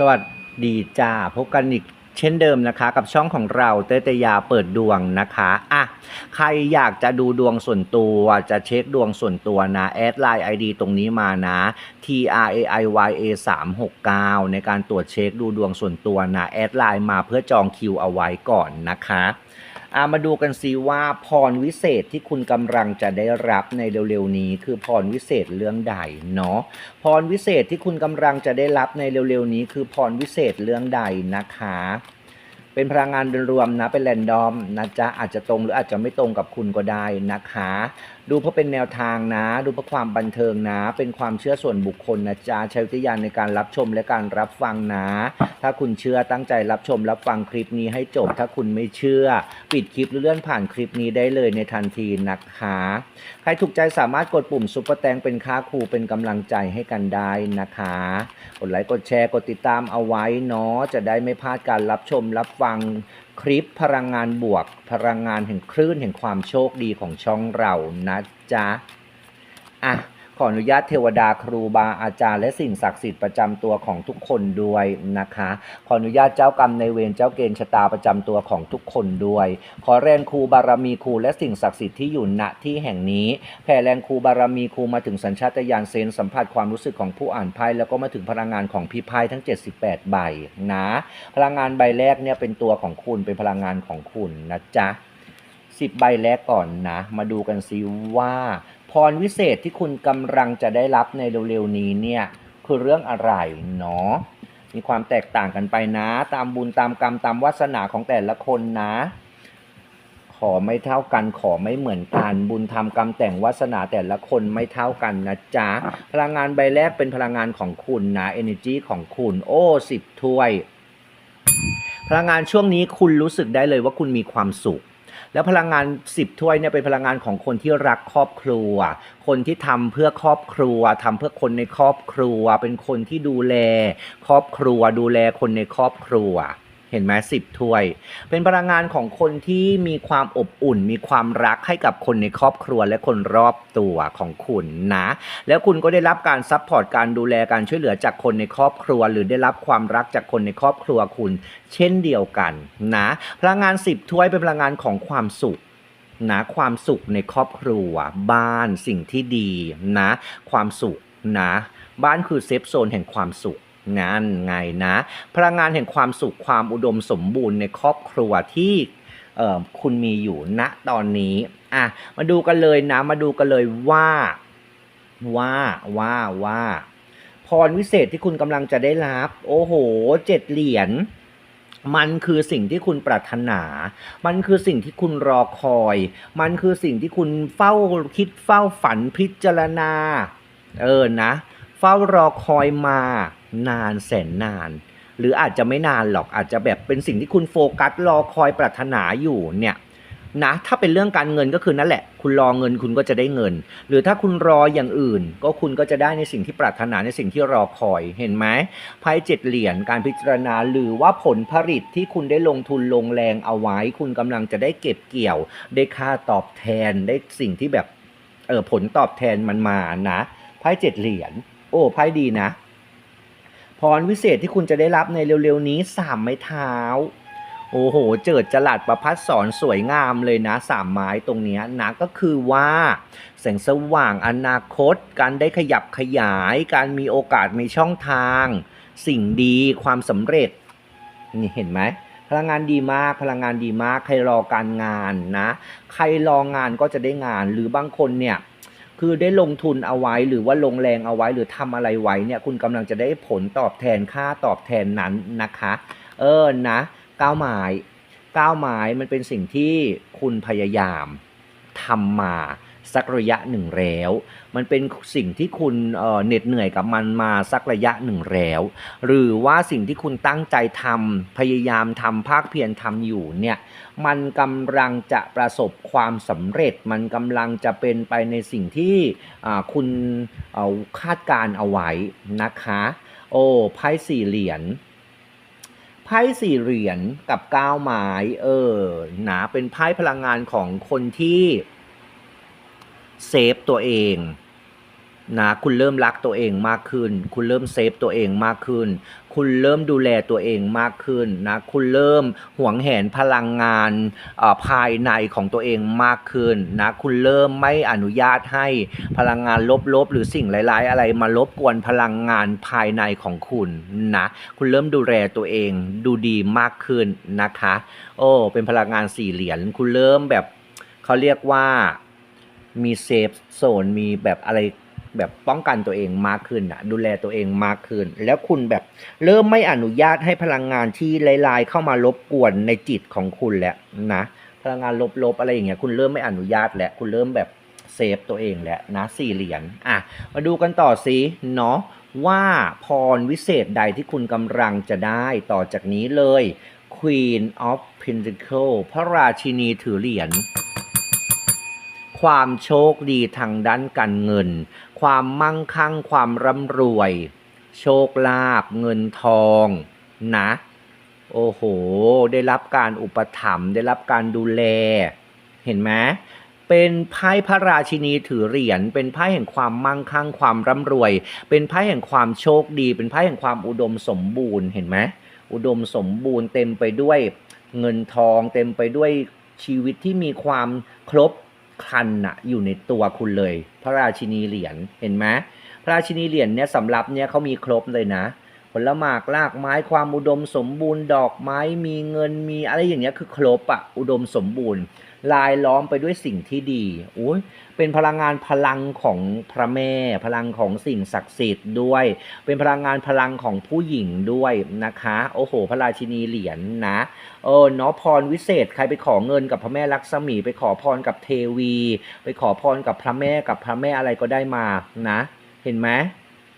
สวัสดีจ้าพบกันอีกเช่นเดิมนะคะ กับช่องของเราเตยตยาเปิดดวงนะคะอะใครอยากจะดูดวงส่วนตัวจะเช็คดวงส่วนตัวนะแอดไลน์ ID ตรงนี้มานะ T R A I Y A 3 6 9ในการตรวจเช็คดูดวงส่วนตัวนะแอดไลน์มาเพื่อจองคิวเอาไว้ก่อนนะคะ อะมาดูกันสิว่าพรวิเศษที่คุณกำลังจะได้รับในเร็วๆนี้ คือพรวิเศษเรื่องใดเนาะพรวิเศษที่คุณกำลังจะได้รับในเร็วๆนี้ คือพรวิเศษเรื่องใดนะคะ เป็นพลังงานรวมนะเป็นแรนดอมนะจ๊ะอาจจะตรงหรืออาจจะไม่ตรงกับคุณก็ได้นะคะ ดูเพราะเป็นแนวทางนะ ดูเพราะความบันเทิงนะ เป็นความเชื่อส่วนบุคคลนะจ๊ะใช้วิทยานในการรับชมและการรับฟังนะ ถ้าคุณเชื่อตั้งใจรับชมรับฟังคลิปนี้ให้จบ ถ้าคุณไม่เชื่อ ปิดคลิปหรือเลื่อนผ่านคลิปนี้ได้เลยในทันทีนะคะใครถูกใจสามารถกดปุ่มซุปเปอร์แตงเป็นค่าครูเป็นกำลังใจให้กันได้นะคะ กดไลค์กดแชร์กดติดตามเอาไว้เนาะจะได้ไม่พลาดการรับชมรับฟัง คลิปพลังงานบวก พลังงานแห่งคลื่นแห่งความโชคดีของช่องเรานะจ๊ะ อะ ขออนุญาตเทวดาครูบาอาจารย์และสิ่งศักดิ์สิทธิ์ประจำตัวของทุกคนด้วยนะคะ ขออนุญาตเจ้ากรรมในเวรเจ้าเกณฑ์ชะตาประจำตัวของทุกคนด้วย ขอแรงครูบารมีครูและสิ่งศักดิ์สิทธิ์ที่อยู่ณที่แห่งนี้ แผ่แรงครูบารมีครูมาถึงสัญชาตญาณเซนส์สัมผัสความรู้สึกของผู้อ่านไพ่แล้วก็มาถึงพลังงานของพี่ไพ่ทั้ง 78 ใบนะ พลังงานใบแรกเนี่ยเป็นตัวของคุณเป็นพลังงานของคุณนะจ๊ะ10ใบแรกก่อนนะ มาดูกันซิว่า พรวิเศษที่คุณกำลังจะได้รับในเร็วๆนี้เนี่ยคือเรื่องอะไรเนาะมีความแตกต่างกันไปนะ ตามบุญตามกรรมตามวาสนาของแต่ละคนนะ ขอไม่เท่ากันขอไม่เหมือนกันบุญทำกรรมแต่งวาสนาแต่ละคนไม่เท่ากันนะจ๊ะ พลังงานใบแรกเป็นพลังงานของคุณนะ energy ของคุณโอ้สิบถ้วย พลังงานช่วงนี้คุณรู้สึกได้เลยว่าคุณมีความสุข แล้วพลังงาน 10 ถ้วยเนี่ยเป็นพลังงานของคนที่รักครอบครัว คนที่ทำเพื่อครอบครัวทำเพื่อคนในครอบครัว เป็นคนที่ดูแล ครอบครัวดูแลคนในครอบครัว เห็นไหมสิบถ้วย เป็นพลังงานของคนที่มีความอบอุ่น มีความรักให้กับคนในครอบครัวและคนรอบตัวของคุณนะ แล้วคุณก็ได้รับการซัพพอร์ตการดูแลการช่วยเหลือจากคนในครอบครัว หรือได้รับความรักจากคนในครอบครัวคุณ เช่นเดียวกันนะ พลังงานสิบถ้วยเป็นพลังงานของความสุขนะความสุขในครอบครัว บ้านสิ่งที่ดีนะ ความสุขนะ บ้านคือเซฟโซนแห่งความสุข นั่นไงนะ พลังงานแห่งความสุขความอุดมสมบูรณ์ในครอบครัวที่คุณมีอยู่ณตอนนี้อะมาดูกันเลยนะ มาดูกันเลยว่าว่าว่าว่าพรวิเศษที่คุณกำลังจะได้รับ โอ้โหเจ็ดเหรียญมันคือสิ่งที่คุณปรารถนา มันคือสิ่งที่คุณรอคอย มันคือสิ่งที่คุณเฝ้าคิดเฝ้าฝันพิจารณา เออนะ เฝ้ารอคอยมา นานแสนนาน หรืออาจจะไม่นานหรอกอาจจะแบบเป็นสิ่งที่คุณโฟกัสรอคอยปรารถนาอยู่เนี่ยนะถ้าเป็นเรื่องการเงินก็คือนั่นแหละ คุณรอเงินคุณก็จะได้เงิน หรือถ้าคุณรออย่างอื่น ก็คุณก็จะได้ในสิ่งที่ปรารถนาในสิ่งที่รอคอยเห็นไหมไพ่เจ็ดเหรียญการพิจารณาหรือว่าผลผลิตที่คุณได้ลงทุนลงแรงเอาไว้ คุณกำลังจะได้เก็บเกี่ยว ได้ค่าตอบแทนได้สิ่งที่แบบเออผลตอบแทนมันมานะไพ่เจ็ดเหรียญโอ้ไพ่ดีนะ พรวิเศษที่คุณจะได้รับในเร็วๆนี้สามไม้เท้า โอ้โห เจิดจลัดประพัดสอนสวยงามเลยนะสามไม้ตรงนี้นะก็คือว่าแสงสว่างอนาคต การได้ขยับขยาย การมีโอกาสมีช่องทาง สิ่งดีความสำเร็จ นี่เห็นไหมพลังงานดีมาก พลังงานดีมาก ใครรอการงานนะ ใครรองานก็จะได้งาน หรือบางคนเนี่ย คือได้ลงทุนเอาไว้หรือว่าลงแรงเอาไว้หรือทำอะไรไว้เนี่ยคุณกำลังจะได้ผลตอบแทนค่าตอบแทนนั้นนะคะ เออนะก้าวหมายก้าวหมายมันเป็นสิ่งที่คุณพยายามทำมา สักระยะหนึ่งแล้ว มันเป็นสิ่งที่คุณเหน็ดเหนื่อยกับมันมาสักระยะหนึ่งแล้ว หรือว่าสิ่งที่คุณตั้งใจทำพยายามทำภาคเพียรทำอยู่เนี่ย มันกำลังจะประสบความสำเร็จ มันกำลังจะเป็นไปในสิ่งที่คุณคาดการเอาไว้นะคะ โอ้ไพ่สี่เหรียญไพ่สี่เหรียญกับก้าวไม้เออหนะเป็นไพ่พลังงานของคนที่ เซฟตัวเองนะคุณเริ่มรักตัวเองมากขึ้น คุณเริ่มเซฟตัวเองมากขึ้น คุณเริ่มดูแลตัวเองมากขึ้นนะคุณเริ่มหวงแหนพลังงานอ่อภายในของตัวเองมากขึ้นนะคุณเริ่มไม่อนุญาตให้พลังงานลบๆ หรือสิ่งร้ายๆ อะไรมารบกวนพลังงานภายในของคุณนะคุณเริ่มดูแลตัวเองดูดีมากขึ้นนะคะ โอ้เป็นพลังงานสี่เหรียญคุณเริ่มแบบเขาเรียกว่า มีเซฟโซนมีแบบอะไรแบบป้องกันตัวเองมากขึ้นนะดูแลตัวเองมากขึ้น แล้วคุณแบบเริ่มไม่อนุญาตให้พลังงานที่ลายๆเข้ามารบกวนในจิตของคุณแล้วนะพลังงานลบๆอะไรอย่างเงี้ยคุณเริ่มไม่อนุญาตแล้วคุณเริ่มแบบเซฟตัวเองแล้วนะสี่เหรียญอะมาดูกันต่อสิเนาะว่าพรวิเศษใดที่คุณกำลังจะได้ต่อจากนี้เลย Queen of Pentacle พระราชินีถือเหรียญ ความโชคดีทางด้านการเงิน ความมั่งคั่ง ความร่ำรวย โชคลาภเงินทองนะ โอ้โห ได้รับการอุปถัมภ์ได้รับการดูแล เห็นไหมเป็นไพ่พระราชินีถือเหรียญ เป็นไพ่แห่งความมั่งคั่ง ความร่ำรวย เป็นไพ่แห่งความโชคดี เป็นไพ่แห่งความอุดมสมบูรณ์ เห็นไหม อุดมสมบูรณ์เต็มไปด้วยเงินทอง เต็มไปด้วยชีวิตที่มีความครบ คันน่ะอยู่ในตัวคุณเลย พระราชินีเหรียญเห็นไหมพระราชินีเหรียญเนี่ยสำหรับเนี่ยเขามีครบเลยนะ ผลหมากลากไม้ความอุดมสมบูรณ์ ดอกไม้มีเงินมีอะไรอย่างเงี้ยคือครบอะอุดมสมบูรณ์ ลายล้อมไปด้วยสิ่งที่ดีอุ้ยเป็นพลังงานพลังของพระแม่ พลังของสิ่งศักดิ์สิทธิ์ด้วย เป็นพลังงานพลังของผู้หญิงด้วยนะคะ โอ้โห พระราชินีเหรียญนะ เออเนาะพรวิเศษใครไปขอเงินกับพระแม่ลักษมี ไปขอพรกับเทวี ไปขอพรกับพระแม่กับพระแม่อะไรก็ได้มานะ เห็นไหม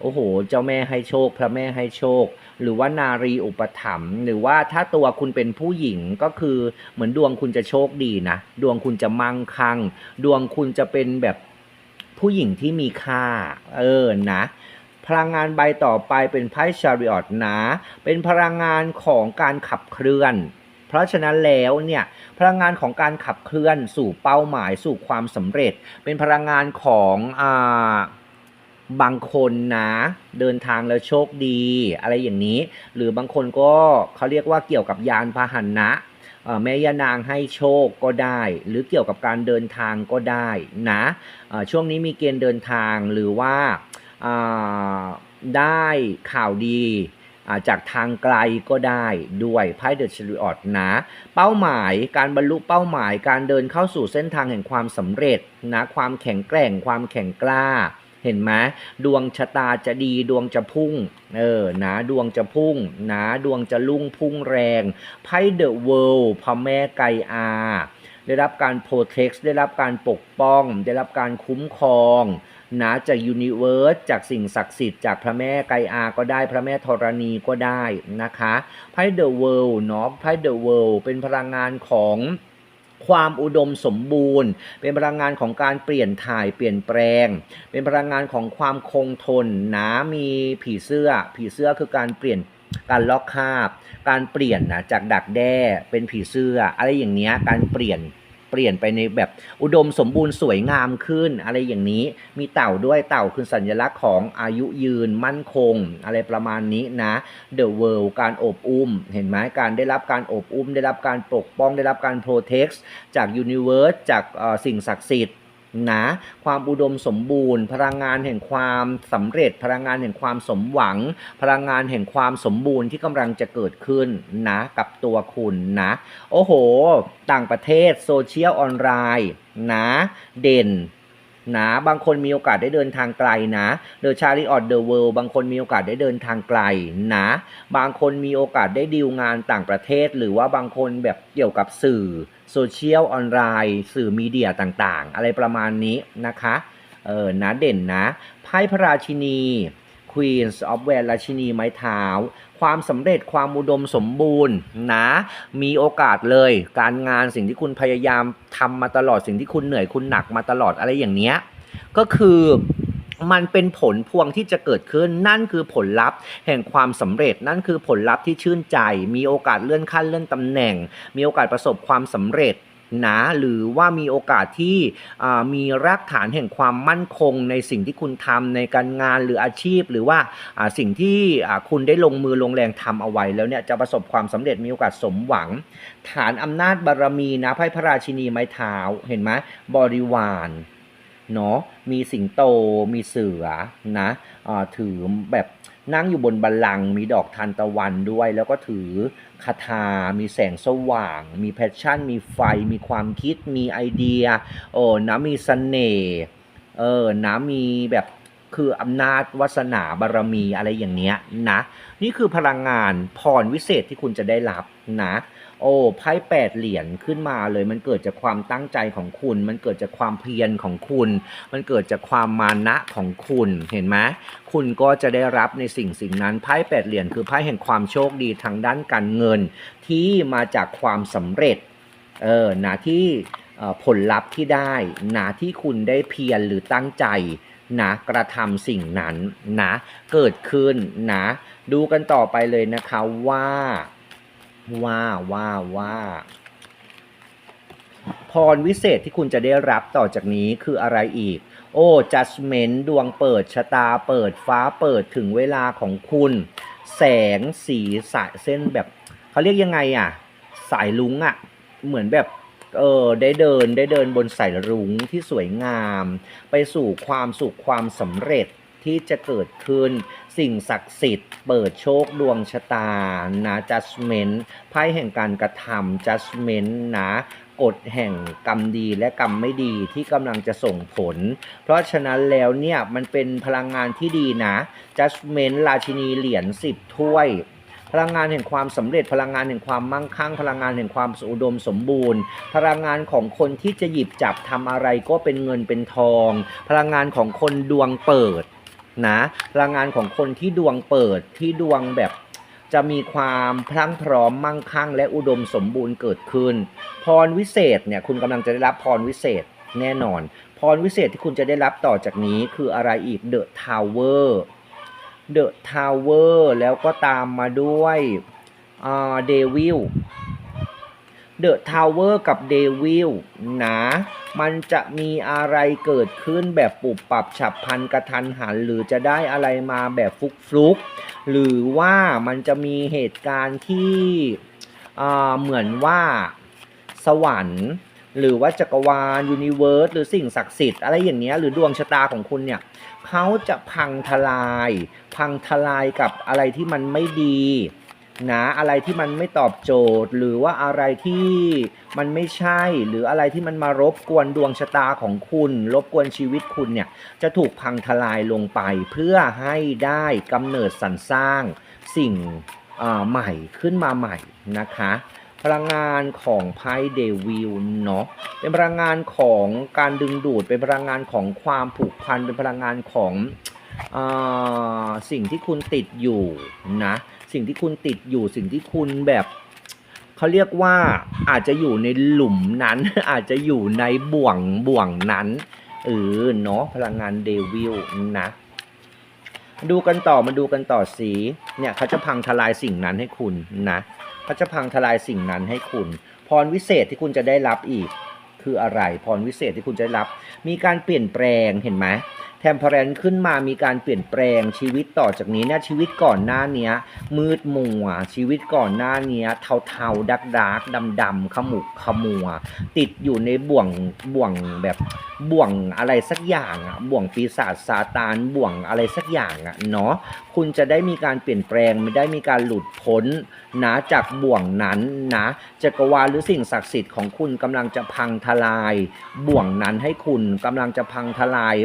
โอ้โห เจ้าแม่ให้โชค พระแม่ให้โชค หรือว่านารีอุปถัมภ์หรือว่าถ้าตัวคุณเป็นผู้หญิงก็คือเหมือนดวงคุณจะโชคดีนะ ดวงคุณจะมั่งคั่ง ดวงคุณจะเป็นแบบผู้หญิงที่มีค่า เออนะพลังงานใบต่อไปเป็นไพ่ชาริออตนะ เป็นพลังงานของการขับเคลื่อน เพราะฉะนั้นแล้วเนี่ยพลังงานของการขับเคลื่อนสู่เป้าหมายสู่ความสำเร็จ เป็นพลังงานของอ่า บางคนนะเดินทางแล้วโชคดี อะไรอย่างนี้ หรือบางคนก็เขาเรียกว่าเกี่ยวกับยานพาหนะแม่ยานางให้โชคก็ได้ หรือเกี่ยวกับการเดินทางก็ได้นะช่วงนี้มีเกณฑ์เดินทางหรือว่าได้ข่าวดีจากทางไกลก็ได้ด้วยไพ่เดอะชริออตนะ เป้าหมายการบรรลุเป้าหมายการเดินเข้าสู่เส้นทางแห่งความสำเร็จนะความแข็งแกร่งความแข็งกล้า เห็นไหมดวงชะตาจะดีดวงจะพุ่งเออหนะดวงจะพุ่งหนะดวงจะลุ่งพุ่งแรงไพ่เดอะเวิลด์พระแม่ไกอาได้รับการโปรเทคได้รับการปกป้อง ได้รับการคุ้มครองนะจากยูนิเวิร์สจากสิ่งศักดิ์สิทธิ์จากพระแม่ไกอาก็ได้พระแม่ธรณีก็ได้นะคะไพ่เดอะเวิลด์เนาะไพ่เดอะเวิลด์เป็นพลังงานของ ความอุดมสมบูรณ์ เป็นพลังงานของการเปลี่ยนถ่ายเปลี่ยนแปลง เป็นพลังงานของความคงทนหนามีผีเสื้อ ผีเสื้อคือการเปลี่ยนการลอกคาบ การเปลี่ยนนะจากดักแด้เป็นผีเสื้อ อะไรอย่างเนี้ยการเปลี่ยน เปลี่ยนไปในแบบอุดมสมบูรณ์สวยงามขึ้น อะไรอย่างนี้มีเต่าด้วยเต่าคือสัญลักษณ์ของอายุยืนมั่นคง อะไรประมาณนี้นะ The World การอบอุ้ม เห็นไหมการได้รับการอบอุ้ม ได้รับการปกป้องได้รับการโปรเทคจาก Universe จากสิ่งศักดิ์สิทธิ์ นะ ความอุดมสมบูรณ์ พลังงานแห่งความสำเร็จ พลังงานแห่งความสมหวัง พลังงานแห่งความสมบูรณ์ที่กำลังจะเกิดขึ้นนะกับตัวคุณนะ โอ้โห ต่างประเทศโซเชียลออนไลน์นะเด่นนะบางคนมีโอกาสได้เดินทางไกลนะเดอะชาริออ t เดอะเวิลด์บางคนมีโอกาสได้เดินทางไกลนะบางคนมีโอกาสได้ดีลงานต่างประเทศ หรือว่าบางคนแบบเกี่ยวกับสื่อ โซเชียลออนไลน์ สื่อมีเดียต่างๆ อะไรประมาณนี้นะคะ เออนะเด่นนะ ไพ่พระราชินี Queens of w a n ราชินีไม้เท้า ความสำเร็จความอุดมสมบูรณ์นะ มีโอกาสเลย การงานสิ่งที่คุณพยายามทำมาตลอดสิ่งที่คุณเหนื่อยคุณหนักมาตลอดอะไรอย่างเนี้ยก็คือ มันเป็นผลพวงที่จะเกิดขึ้นนั่นคือผลลัพธ์ แห่งความสำเร็จนั่นคือผลลัพธ์ที่ชื่นใจ มีโอกาสเลื่อนขั้นเลื่อนตำแหน่ง มีโอกาสประสบความสำเร็จนะหรือว่ามีโอกาสที่มีรากฐานแห่งความมั่นคงในสิ่งที่คุณทำในการงานหรืออาชีพ หรือว่าสิ่งที่คุณได้ลงมือลงแรงทำเอาไว้ แล้วเนี่ยจะประสบความสำเร็จมีโอกาสสมหวัง ฐานอำนาจบารมีนะไพ่พระราชินีไม้เท้าเห็นไหมบริวาร เนาะมีสิงโตมีเสือนะอ่าถือแบบนั่งอยู่บนบัลลังก์มีดอกทานตะวันด้วย แล้วก็ถือคาถา มีแสงสว่าง มีแพชชั่น มีไฟ มีความคิด มีไอเดีย โอ้นะมีเสน่ห์ เออนะมีแบบคืออำนาจวาสนาบารมีอะไรอย่างเนี้ยนะ นี่คือพลังงานพรวิเศษที่คุณจะได้รับนะ โอ้ไพ่แปดเหรียญขึ้นมาเลย มันเกิดจากความตั้งใจของคุณ มันเกิดจากความเพียรของคุณ มันเกิดจากความมานะของคุณเห็นไหมคุณก็จะได้รับในสิ่งสิ่งนั้นไพ่แปดเหรียญคือไพ่แห่งความโชคดีทางด้านการเงิน ที่มาจากความสำเร็จเออนะที่ผลลัพธ์ที่ได้นะที่คุณได้เพียรหรือตั้งใจนะกระทำสิ่งนั้นนะเกิดขึ้นนะดูกันต่อไปเลยนะคะว่า ว่าว่าว่า พรวิเศษที่คุณจะได้รับต่อจากนี้คืออะไรอีก โอ้ judgment ดวงเปิดชะตาเปิดฟ้าเปิดถึงเวลาของคุณ แสงสีสายเส้นแบบเขาเรียกยังไงอะ สายลุงอะ เหมือนแบบเออได้เดินได้เดินบนสายรุ้งที่สวยงาม ไปสู่ความสุขความสำเร็จ ที่จะเกิดขึ้น สิ่งศักดิ์สิทธิ์ เปิดโชคดวงชะตานะ judgment ไพ่แห่งการกระทำ judgment นะกฎแห่งกรรมดีและกรรมไม่ดีที่กำลังจะส่งผล เพราะฉะนั้นแล้วเนี่ยมันเป็นพลังงานที่ดีนะ judgment ราชินีเหรียญ10ถ้วยพลังงานแห่งความสำเร็จพลังงานแห่งความมั่งคั่ง พลังงานแห่งความอุดมสมบูรณ์ พลังงานของคนที่จะหยิบจับทำอะไรก็เป็นเงินเป็นทอง พลังงานของคนดวงเปิด นะพลังงานของคนที่ดวงเปิดที่ดวงแบบจะมีความพรั่งพร้อมมั่งคั่ง และอุดมสมบูรณ์เกิดขึ้น พรวิเศษเนี่ยคุณกำลังจะได้รับพรวิเศษแน่นอน พรวิเศษที่คุณจะได้รับต่อจากนี้คืออะไรอีก The Tower The Tower แล้วก็ตามมาด้วยอ่า เดวิล The Tower กับ Devil นะ มันจะมีอะไรเกิดขึ้นแบบปุบปรับฉับพลันกระทันหัน หรือจะได้อะไรมาแบบฟุกฟลุกหรือว่ามันจะมีเหตุการณ์ที่อ่าเหมือนว่าสวรรค์ หรือว่าจักรวาลยูนิเวิร์สหรือสิ่งศักดิ์สิทธิ์อะไรอย่างเงี้ยหรือดวงชะตาของคุณเนี่ยเขาจะพังทลาย พังทลายกับอะไรที่มันไม่ดี นะอะไรที่มันไม่ตอบโจทย์ หรือว่าอะไรที่มันไม่ใช่ หรืออะไรที่มันมารบกวนดวงชะตาของคุณ รบกวนชีวิตคุณเนี่ยจะถูกพังทลายลงไป เพื่อให้ได้กำเนิดสรรสร้างสิ่งใหม่ขึ้นมาใหม่นะคะพลังงานของไพ่เดวิลเนาะเป็นพลังงานของการดึงดูด เป็นพลังงานของความผูกพันเป็นพลังงานของอสิ่งที่คุณติดอยู่นะ สิ่งที่คุณติดอยู่สิ่งที่คุณแบบเขาเรียกว่าอาจจะอยู่ในหลุมนั้น อาจจะอยู่ในบ่วงบ่วงนั้นเออเนาะพลังงานเดวิลนะ ดูกันต่อมาดูกันต่อสีเนี่ยเขาจะพังทลายสิ่งนั้นให้คุณนะเขาจะพังทลายสิ่งนั้นให้คุณ พรวิเศษที่คุณจะได้รับอีก คืออะไรพรวิเศษที่คุณจะได้รับ มีการเปลี่ยนแปลงเห็นไหม แทมเพลนขึ้นมามีการเปลี่ยนแปลงชีวิตต่อจากนี้เนี่ยชีวิตก่อนหน้าเนี้ยมืดมัว ชีวิตก่อนหน้าเนี้ยเทาๆดักดักดำดำขมุกขมัว ติดอยู่ในบ่วงบ่วงแบบบ่วงอะไรสักอย่างอะบ่วงปีศาจซาตานบ่วงอะไรสักอย่างอะเนาะคุณจะได้มีการเปลี่ยนแปลงไม่ได้มีการหลุดพ้นนะจากบ่วงนั้นนะจักรวาลหรือสิ่งศักดิ์สิทธิ์ของคุณกำลังจะพังทลาย บ่วงนั้นให้คุณกำลังจะพังทลาย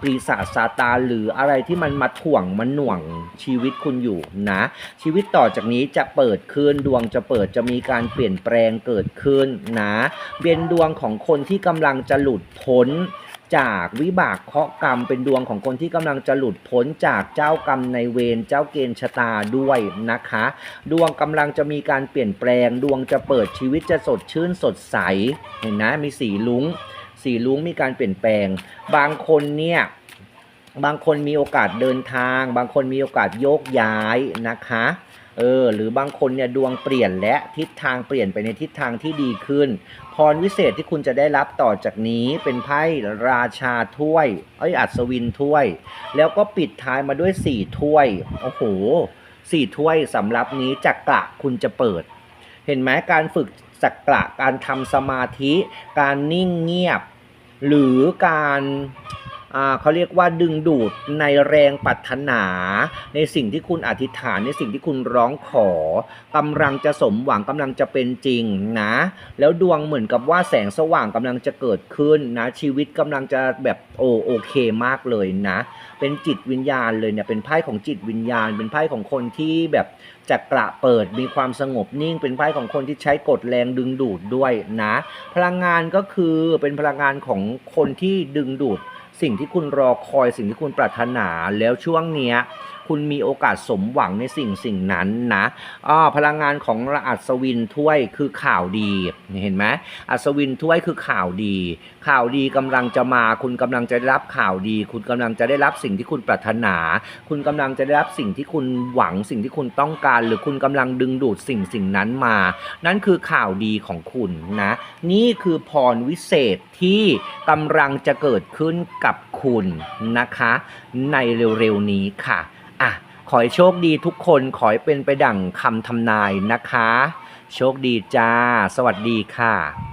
ปีศาจซาตานหรืออะไรที่มันมาถ่วงมันหน่วงชีวิตคุณอยู่นะ ชีวิตต่อจากนี้จะเปิดขึ้นดวงจะเปิดจะมีการเปลี่ยนแปลงเกิดขึ้นนะเป็นดวงของคนที่กำลังจะหลุดพ้นจากวิบากเคราะห์กรรมเป็นดวงของคนที่กำลังจะหลุดพ้นจากเจ้ากรรมในเวรเจ้าเกณฑ์ชะตาด้วยนะคะ ดวงกำลังจะมีการเปลี่ยนแปลง ดวงจะเปิดชีวิตจะสดชื่นสดใส เห็นนะมีสีลุ้ง สีลุ้งมีการเปลี่ยนแปลง บางคนเนี่ยบางคนมีโอกาสเดินทาง บางคนมีโอกาสโยกย้ายนะคะเออหรือบางคนเนี่ยดวงเปลี่ยนและทิศทางเปลี่ยนไปในทิศทางที่ดีขึ้น พรวิเศษที่คุณจะได้รับต่อจากนี้เป็นไพ่ราชาถ้วยเอ้ยอัศวินถ้วย แล้วก็ปิดท้ายมาด้วยสี่ถ้วยโอ้โหสี่ถ้วยสำหรับนี้จักระคุณจะเปิด เห็นไหมการฝึกจักระการทำสมาธิ การนิ่งเงียบ หรือการ เขาเรียกว่าดึงดูดในแรงปรารถนา ในสิ่งที่คุณอธิษฐานในสิ่งที่คุณร้องขอกำลังจะสมหวังกำลังจะเป็นจริงนะ แล้วดวงเหมือนกับว่าแสงสว่างกำลังจะเกิดขึ้นนะชีวิตกำลังจะแบบโอโอเคมากเลยนะ เป็นจิตวิญญาณเลยเนี่ยเป็นไพ่ของจิตวิญญาณ เป็นไพ่ของคนที่แบบจักระเปิดมีความสงบนิ่ง เป็นไพ่ของคนที่ใช้กฎแรงดึงดูดด้วยนะ พลังงานก็คือเป็นพลังงานของคนที่ดึงดูด สิ่งที่คุณรอคอยสิ่งที่คุณปรารถนาแล้วช่วงเนี้ย คุณมีโอกาสสมหวังในสิ่งสิ่งนั้นนะอ่าพลังงานของอัศวินถ้วยคือข่าวดีเห็นไหมอัศวินถ้วยคือข่าวดี ข่าวดีกำลังจะมา คุณกำลังจะได้รับข่าวดี คุณกำลังจะได้รับสิ่งที่คุณปรารถนา คุณกำลังจะได้รับสิ่งที่คุณหวังสิ่งที่คุณต้องการ หรือคุณกำลังดึงดูดสิ่งสิ่งนั้นมา นั่นคือข่าวดีของคุณนะ นี่คือพรวิเศษที่กำลังจะเกิดขึ้นกับคุณนะคะ ในเร็วๆนี้ค่ะ อะขอให้โชคดีทุกคนขอให้เป็นไปดั่งคำทำนายนะคะ โชคดีจ้า สวัสดีค่ะ